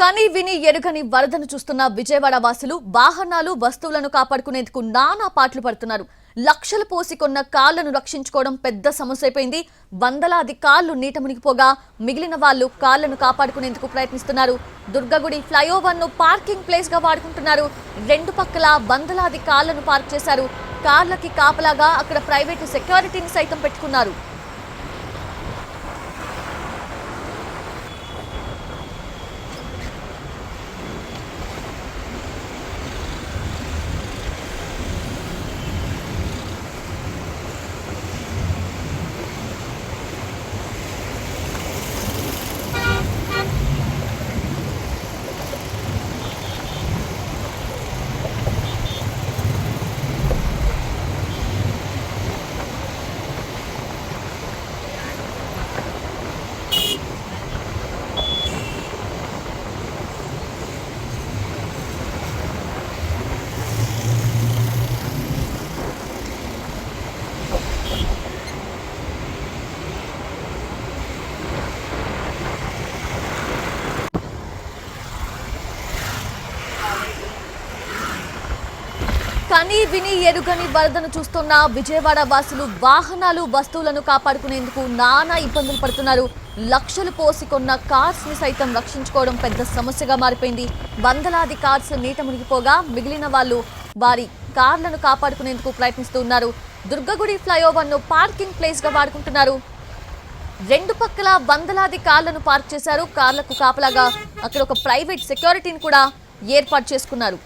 కని విని ఎరుగని వరదను చూస్తున్న విజయవాడ వాసులు వాహనాలు వస్తువులను కాపాడుకునేందుకు నానా పాటలు పడుతున్నారు. లక్షలు పోసి కొన్న కార్లను రక్షించుకోవడం పెద్ద సమస్య అయిపోయింది వందలాది కాళ్ళు నీట మునిగిపోగా మిగిలిన వాళ్ళు కాళ్ళను కాపాడుకునేందుకు ప్రయత్నిస్తున్నారు. దుర్గగుడి ఫ్లైఓవర్ను పార్కింగ్ ప్లేస్గా వాడుకుంటున్నారు. రెండు పక్కల వందలాది కార్లను పార్క్ చేశారు. కార్లకి కాపలాగా అక్కడ ప్రైవేటు సెక్యూరిటీని సైతం పెట్టుకున్నారు. కని విని ఎరుగని వరదను చూస్తున్న విజయవాడ వాసులు వాహనాలు వస్తువులను కాపాడుకునేందుకు నానా ఇబ్బందులు పడుతున్నారు. లక్షలు పోసికొన్న కార్స్ని సైతం రక్షించుకోవడం పెద్ద సమస్యగా మారిపోయింది. వందలాది కార్స్ నీట మునిగిపోగా మిగిలిన వాళ్ళు వారి కార్లను కాపాడుకునేందుకు ప్రయత్నిస్తున్నారు దుర్గగుడి ఫ్లైఓవర్ను పార్కింగ్ ప్లేస్గా వాడుకుంటున్నారు. రెండు పక్కల వందలాది కార్లను పార్క్ చేశారు. కార్లకు కాపలాగా అక్కడ ఒక ప్రైవేట్ సెక్యూరిటీని కూడా ఏర్పాటు చేసుకున్నారు.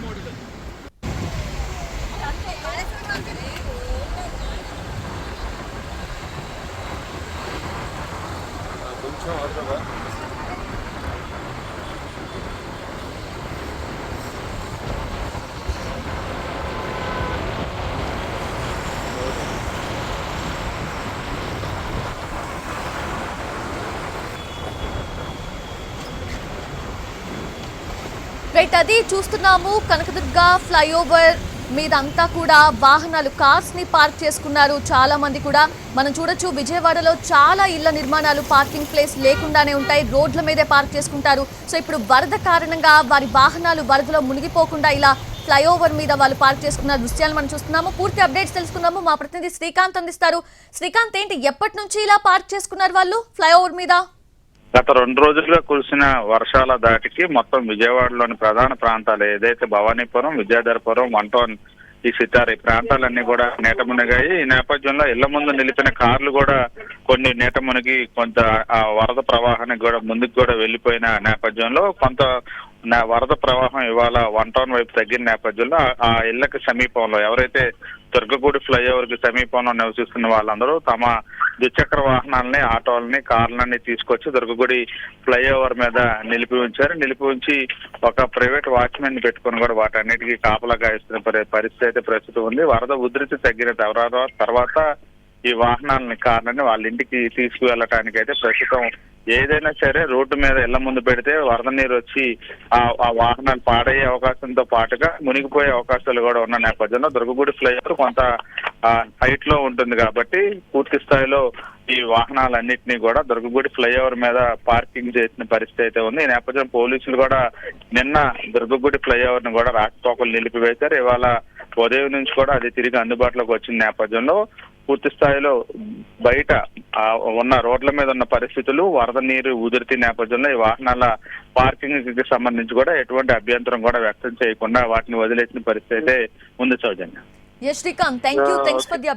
머리가. 아, 몸청 하더라고요. రైట్ అది చూస్తున్నాము కనకదుర్గ ఫ్లైఓవర్ మీద అంతా కూడా వాహనాలు కార్స్ని పార్క్ చేసుకున్నారు చాలా మంది కూడా. మనం చూడొచ్చు విజయవాడలో చాలా ఇళ్ళ నిర్మాణాలు పార్కింగ్ ప్లేస్ లేకుండానే ఉంటాయి. రోడ్ల మీదే పార్క్ చేసుకుంటారు. సో ఇప్పుడు వరద కారణంగా వారి వాహనాలు వరదలో మునిగిపోకుండా ఇలా ఫ్లైఓవర్ మీద వాళ్ళు పార్క్ చేసుకున్న దృశ్యాలు మనం చూస్తున్నాము. పూర్తి అప్డేట్స్ తెలుసుకున్నాము. మా ప్రతినిధి శ్రీకాంత్ అందిస్తారు. శ్రీకాంత్ ఏంటి? ఎప్పటి నుంచి ఇలా పార్క్ చేసుకున్నారు వాళ్ళు ఫ్లైఓవర్ మీద? గత రెండు రోజులుగా కురిసిన వర్షాల దాటికి మొత్తం విజయవాడలోని ప్రధాన ప్రాంతాలు ఏదైతే భవానీపురం విద్యాధరపురం వన్ టౌన్ ఈ సితార్ ఈ ప్రాంతాలన్నీ కూడా నేట మునిగాయి. ఈ నేపథ్యంలో ఇళ్ళ ముందు నిలిపిన కార్లు కూడా కొన్ని నేట మునిగి కొంత ఆ వరద ప్రవాహానికి కూడా ముందుకు కూడా వెళ్ళిపోయిన నేపథ్యంలో కొంత వరద ప్రవాహం ఇవాళ వన్ టౌన్ వైపు తగ్గిన నేపథ్యంలో ఆ- ఆ ఇళ్ళకు సమీపంలో ఎవరైతే దుర్గగూడి ఫ్లైఓవర్కి సమీపంలో నివసిస్తున్న వాళ్ళందరూ తమ ద్విచక్ర వాహనాలని ఆటోలని కార్లని తీసుకొచ్చి దుర్గగుడి ఫ్లైఓవర్ మీద నిలిపి ఉంచారు. నిలిపి ఉంచి ఒక ప్రైవేట్ వాచ్మెన్ పెట్టుకొని కూడా వాటన్నిటికీ కాపలా గాయిస్తున్న పరిస్థితి అయితే ప్రస్తుతం ఉంది. వరద ఉధృతి తగ్గిన తర్వాత తర్వాత ఈ వాహనాలని కార్లని వాళ్ళ ఇంటికి తీసుకువెళ్ళటానికి అయితే ప్రస్తుతం ఏదైనా సరే రోడ్డు మీద ఇళ్ళ ముందు పెడితే వరద నీరు వచ్చి ఆ వాహనాలు పాడయ్యే అవకాశంతో పాటుగా మునిగిపోయే అవకాశాలు కూడా ఉన్న నేపథ్యంలో దుర్గగుడి ఫ్లైఓవర్ కొంత హైట్లో ఉంటుంది కాబట్టి పూర్తి స్థాయిలో ఈ వాహనాలన్నింటినీ కూడా దుర్గగుడి ఫ్లైఓవర్ మీద పార్కింగ్ చేసిన పరిస్థితి అయితే ఉంది. ఈ నేపథ్యం పోలీసులు కూడా నిన్న దుర్గగుడి ఫ్లైఓవర్ను కూడా రాకపోకలు నిలిపివేశారు. ఇవాళ ఉదయం నుంచి కూడా అది తిరిగి అందుబాటులోకి వచ్చిన నేపథ్యంలో పూర్తి స్థాయిలో బయట ఉన్న రోడ్ల మీద ఉన్న పరిస్థితులు వరద నీరు ఉధృతి నేపథ్యంలో ఈ వాహనాల పార్కింగ్కి సంబంధించి కూడా ఎటువంటి అభ్యంతరం కూడా వ్యక్తం చేయకుండా వాటిని వదిలేసిన పరిస్థితి అయితే ఉంది Soujanya. S Srikanth thank you thanks for the